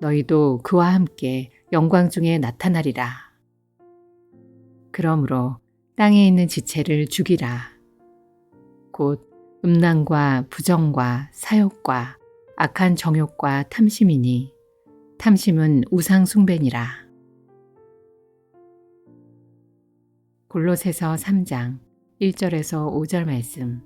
너희도 그와 함께 영광 중에 나타나리라. 그러므로 땅에 있는 지체를 죽이라. 곧 음란과 부정과 사욕과 악한 정욕과 탐심이니 탐심은 우상 숭배니라. 골로새서 3장 1절에서 5절 말씀